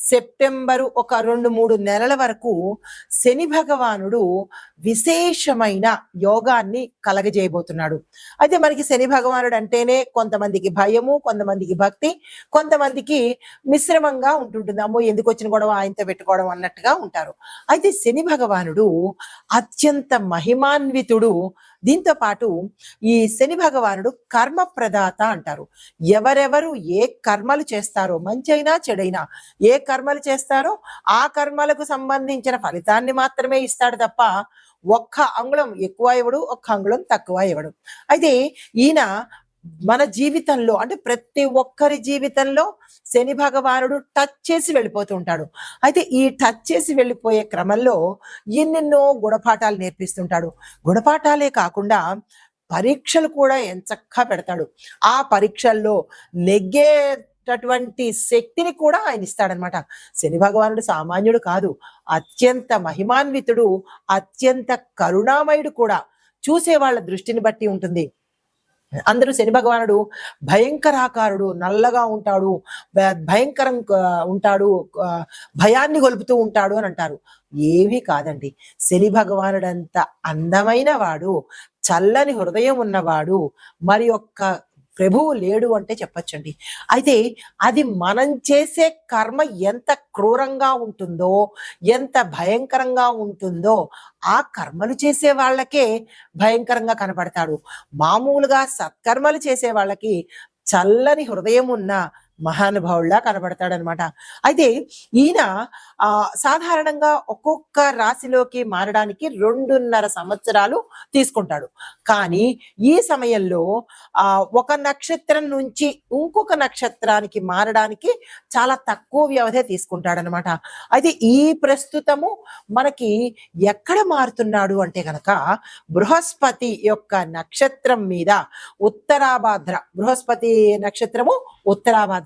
September ఒక రెండు మూడు నెలల వరకు శని భగవానుడు విశేషమైన యోగాన్ని కలగజేయబోతున్నాడు. అయితే మనకి శని భగవానుడు అంటేనే కొంతమందికి భయము కొంతమందికి భక్తి కొంతమందికి మిశ్రమంగా ఉంటుంటుంది. అమ్మో ఎందుకు వచ్చిన గొడవ? ఆయనతో పెట్టుకోవడం అన్నట్టుగా ఉంటారు. అయితే శని భగవానుడు అత్యంత మహిమాన్వితుడు దీంతో పాటు ఈ శని భగవానుడు కర్మ ప్రదాత అంటారు. ఎవరెవరు ఏ కర్మలు చేస్తారో మంచైనా చెడైనా ఏ కర్మలు చేస్తారో ఆ కర్మలకు సంబంధించిన ఫలితాన్ని మాత్రమే ఇస్తాడు తప్ప ఒక్క అంగుళం ఎక్కువ ఇవ్వడు ఒక్క అంగుళం తక్కువ ఇవ్వడు. అయితే ఈయన మన జీవితంలో అంటే ప్రతి ఒక్కరి జీవితంలో శని భగవానుడు టచ్ చేసి వెళ్ళిపోతూ ఉంటాడు. అయితే ఈ టచ్ చేసి వెళ్ళిపోయే క్రమంలో ఎన్నెన్నో గుణపాఠాలు నేర్పిస్తుంటాడు. గుణపాఠాలే కాకుండా పరీక్షలు కూడా ఎంచక్కా పెడతాడు. ఆ పరీక్షల్లో నెగ్గేటటువంటి శక్తిని కూడా ఆయన ఇస్తాడనమాట శని భగవానుడు సామాన్యుడు కాదు అత్యంత మహిమాన్వితుడు అత్యంత కరుణామయుడు కూడా. చూసే వాళ్ళ దృష్టిని బట్టి ఉంటుంది. అందరూ శని భగవానుడు భయంకరాకారుడు నల్లగా ఉంటాడు భయంకరం ఉంటాడు భయాన్ని గొలుపుతూ ఉంటాడు అని అంటారు. ఏమీ కాదండి. శని భగవానుడంత అందమైన వాడు చల్లని హృదయం ఉన్నవాడు మరి ఒక్క ప్రభువు లేడు అంటే చెప్పచ్చండి. అయితే అది మనం చేసే కర్మ ఎంత క్రూరంగా ఉంటుందో ఎంత భయంకరంగా ఉంటుందో ఆ కర్మలు చేసే వాళ్ళకే భయంకరంగా కనపడతాడు. మామూలుగా సత్కర్మలు చేసే వాళ్ళకి చల్లని హృదయం ఉన్న మహానుభావుల్లా కనబడతాడనమాట. అయితే ఈయన ఆ సాధారణంగా ఒక్కొక్క రాశిలోకి మారడానికి రెండున్నర సంవత్సరాలు తీసుకుంటాడు. కానీ ఈ సమయంలో ఆ ఒక నక్షత్రం నుంచి ఇంకొక నక్షత్రానికి మారడానికి చాలా తక్కువ వ్యవధి తీసుకుంటాడనమాట. అయితే ఈ ప్రస్తుతము మనకి ఎక్కడ మారుతున్నాడు అంటే గనక బృహస్పతి యొక్క నక్షత్రం మీద ఉత్తరాభాద్ర బృహస్పతి నక్షత్రము ఉత్తరాభాద్ర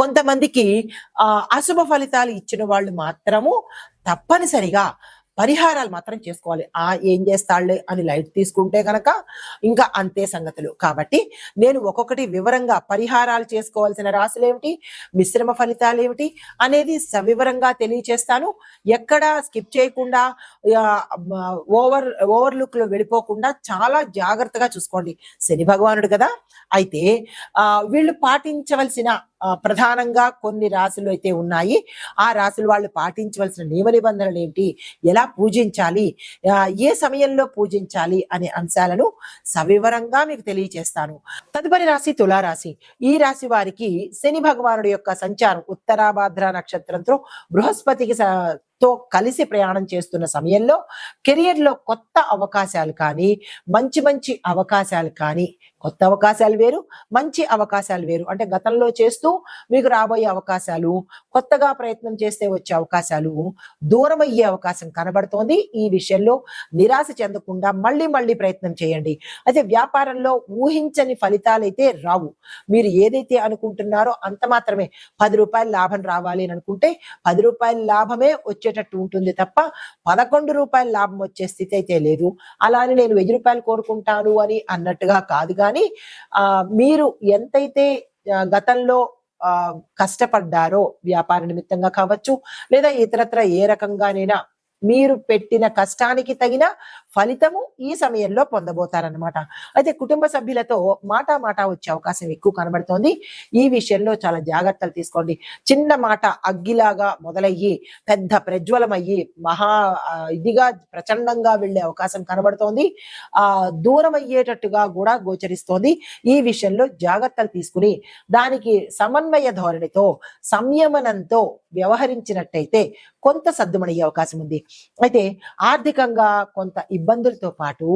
కొంతమందికి ఆ అశుభ ఫలితాలు ఇచ్చిన వాళ్ళు మాత్రము తప్పనిసరిగా పరిహారాలు మాత్రం చేసుకోవాలి. ఆ ఏం చేస్తాడులే అని లైట్ తీసుకుంటే కనుక ఇంకా అంతే సంగతులు. కాబట్టి నేను ఒక్కొక్కటి వివరంగా పరిహారాలు చేసుకోవాల్సిన రాశులు ఏమిటి మిశ్రమ ఫలితాలు ఏమిటి అనేది సవివరంగా తెలియచేస్తాను. ఎక్కడ స్కిప్ చేయకుండా ఓవర్ ఓవర్లుక్లో వెళ్ళిపోకుండా చాలా జాగ్రత్తగా చూసుకోండి. శని భగవానుడు కదా. అయితే వీళ్ళు పాటించవలసిన ప్రధానంగా కొన్ని రాశులు అయితే ఉన్నాయి. ఆ రాశులు వాళ్ళు పాటించవలసిన నియమ నిబంధనలు ఏమిటి ఎలా పూజించాలి? ఏ సమయంలో పూజించాలి అనే అంశాలను సవివరంగా మీకు తెలియచేస్తాను. తదుపరి రాశి తులారాశి. ఈ రాశి వారికి శని భగవానుడి యొక్క సంచారం ఉత్తరాభాద్ర నక్షత్రంతో బృహస్పతికి తో కలిసి ప్రయాణం చేస్తున్న సమయంలో కెరియర్లో కొత్త అవకాశాలు కానీ మంచి మంచి అవకాశాలు కానీ కొత్త అవకాశాలు వేరు మంచి అవకాశాలు వేరు. అంటే గతంలో చేస్తూ మీకు రాబోయే అవకాశాలు కొత్తగా ప్రయత్నం చేస్తే వచ్చే అవకాశాలు దూరం అయ్యే అవకాశం కనబడుతోంది. ఈ విషయంలో నిరాశ చెందకుండా మళ్ళీ మళ్ళీ ప్రయత్నం చేయండి. అయితే వ్యాపారంలో ఊహించని ఫలితాలు అయితే రావు. మీరు ఏదైతే అనుకుంటున్నారో అంత మాత్రమే. పది రూపాయల లాభం రావాలి అని అనుకుంటే పది రూపాయల లాభమే వచ్చేటట్టు ఉంటుంది తప్ప పదకొండు రూపాయల లాభం వచ్చే స్థితి అయితే లేదు. అలా అని నేను వెయ్యి రూపాయలు కోరుకుంటాను అని అన్నట్టుగా కాదు కానీ ఆ మీరు ఎంతైతే గతంలో ఆ కష్టపడ్డారో వ్యాపార నిమిత్తంగా కావచ్చు లేదా ఇతరత్ర ఏ రకంగానైనా మీరు పెట్టిన కష్టానికి తగిన ఫలితము ఈ సమయంలో పొందబోతారనమాట అయితే కుటుంబ సభ్యులతో మాట మాట వచ్చే అవకాశం ఎక్కువ కనబడుతోంది. ఈ విషయంలో చాలా జాగ్రత్తలు తీసుకోండి. చిన్న మాట అగ్గిలాగా మొదలయ్యి పెద్ద ప్రజ్వలమయ్యి మహా ఇదిగా ప్రచండంగా వెళ్ళే అవకాశం కనబడుతోంది. ఆ దూరం అయ్యేటట్టుగా కూడా గోచరిస్తోంది. ఈ విషయంలో జాగ్రత్తలు తీసుకుని దానికి సమన్వయ ధోరణితో సంయమనంతో వ్యవహరించినట్టయితే కొంత సద్దుమడయ్యే అవకాశం ఉంది. అయితే ఆర్థికంగా కొంత ఇబ్బందులతో పాటు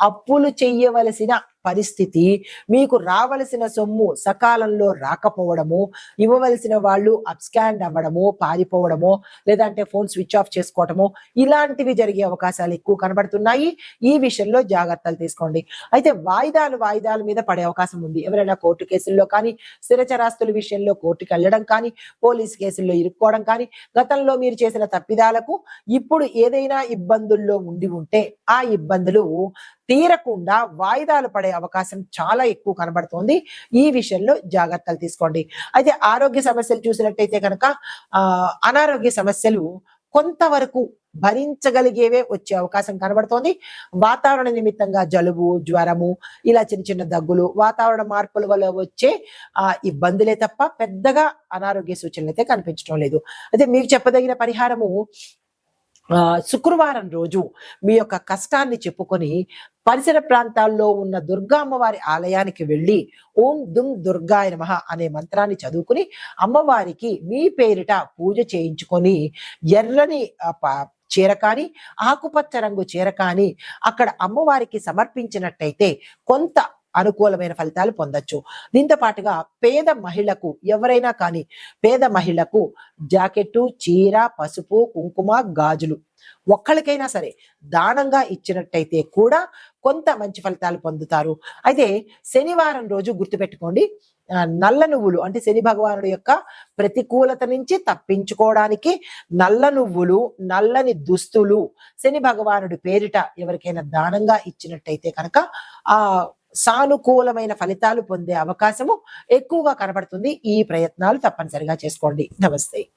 అప్పులు చెయ్యవలసిన పరిస్థితి. మీకు రావలసిన సొమ్ము సకాలంలో రాకపోవడము ఇవ్వవలసిన వాళ్ళు అబ్స్కాండ్ అవ్వడము పారిపోవడము లేదంటే ఫోన్ స్విచ్ ఆఫ్ చేసుకోవడము ఇలాంటివి జరిగే అవకాశాలు ఎక్కువ కనబడుతున్నాయి. ఈ విషయంలో జాగ్రత్తలు తీసుకోండి. అయితే వాయిదాలు వాయిదాల మీద పడే అవకాశం ఉంది. ఎవరైనా కోర్టు కేసుల్లో కానీ స్థిరచరాస్తుల విషయంలో కోర్టుకి వెళ్ళడం కానీ పోలీస్ కేసుల్లో ఇరుక్కోవడం కానీ గతంలో మీరు చేసిన తప్పిదాలకు ఇప్పుడు ఏదైనా ఇబ్బందుల్లో ఉండి ఉంటే ఆ ఇబ్బందులు తీరకుండా వాయిదాలు పడే అవకాశం చాలా ఎక్కువ కనబడుతోంది. ఈ విషయంలో జాగ్రత్తలు తీసుకోండి. అయితే ఆరోగ్య సమస్యలు చూసినట్టయితే కనుక అనారోగ్య సమస్యలు కొంతవరకు భరించగలిగేవే వచ్చే అవకాశం కనబడుతోంది. వాతావరణ నిమిత్తంగా జలుబు జ్వరము ఇలా చిన్న చిన్న దగ్గులు వాతావరణ మార్పుల వల్ల వచ్చే ఆ ఇబ్బందులే తప్ప పెద్దగా అనారోగ్య సూచనలు అయితే కనిపించడం లేదు. అయితే మీకు చెప్పదగిన పరిహారము శుక్రవారం రోజు మీ యొక్క కష్టాన్ని చెప్పుకొని పరిసర ప్రాంతాల్లో ఉన్న దుర్గా అమ్మవారి ఆలయానికి వెళ్ళి ఓం దుమ్ దుర్గాయ నమ అనే మంత్రాన్ని చదువుకుని అమ్మవారికి మీ పేరిట పూజ చేయించుకొని ఎర్రని ప- చీర కానీ ఆకుపచ్చ రంగు చీర కానీ అక్కడ అమ్మవారికి సమర్పించినట్టయితే కొంత అనుకూలమైన ఫలితాలు పొందొచ్చు. దీంతో పాటుగా పేద మహిళకు ఎవరైనా కానీ పేద మహిళకు జాకెట్టు చీర పసుపు కుంకుమ గాజులు ఒక్కళ్ళకైనా సరే దానంగా ఇచ్చినట్టయితే కూడా కొంత మంచి ఫలితాలు పొందుతారు. అయితే శనివారం రోజు గుర్తుపెట్టుకోండి నల్ల నువ్వులు అంటే శని భగవానుడు యొక్క ప్రతికూలత నుంచి తప్పించుకోవడానికి నల్ల నువ్వులు నల్లని దుస్తులు శని భగవానుడి పేరిట ఎవరికైనా దానంగా ఇచ్చినట్టయితే కనుక ఆ సానుకూలమైన ఫలితాలు పొందే అవకాశము ఎక్కువగా కనబడుతుంది. ఈ ప్రయత్నాలు తప్పనిసరిగా చేసుకోండి. నమస్తే.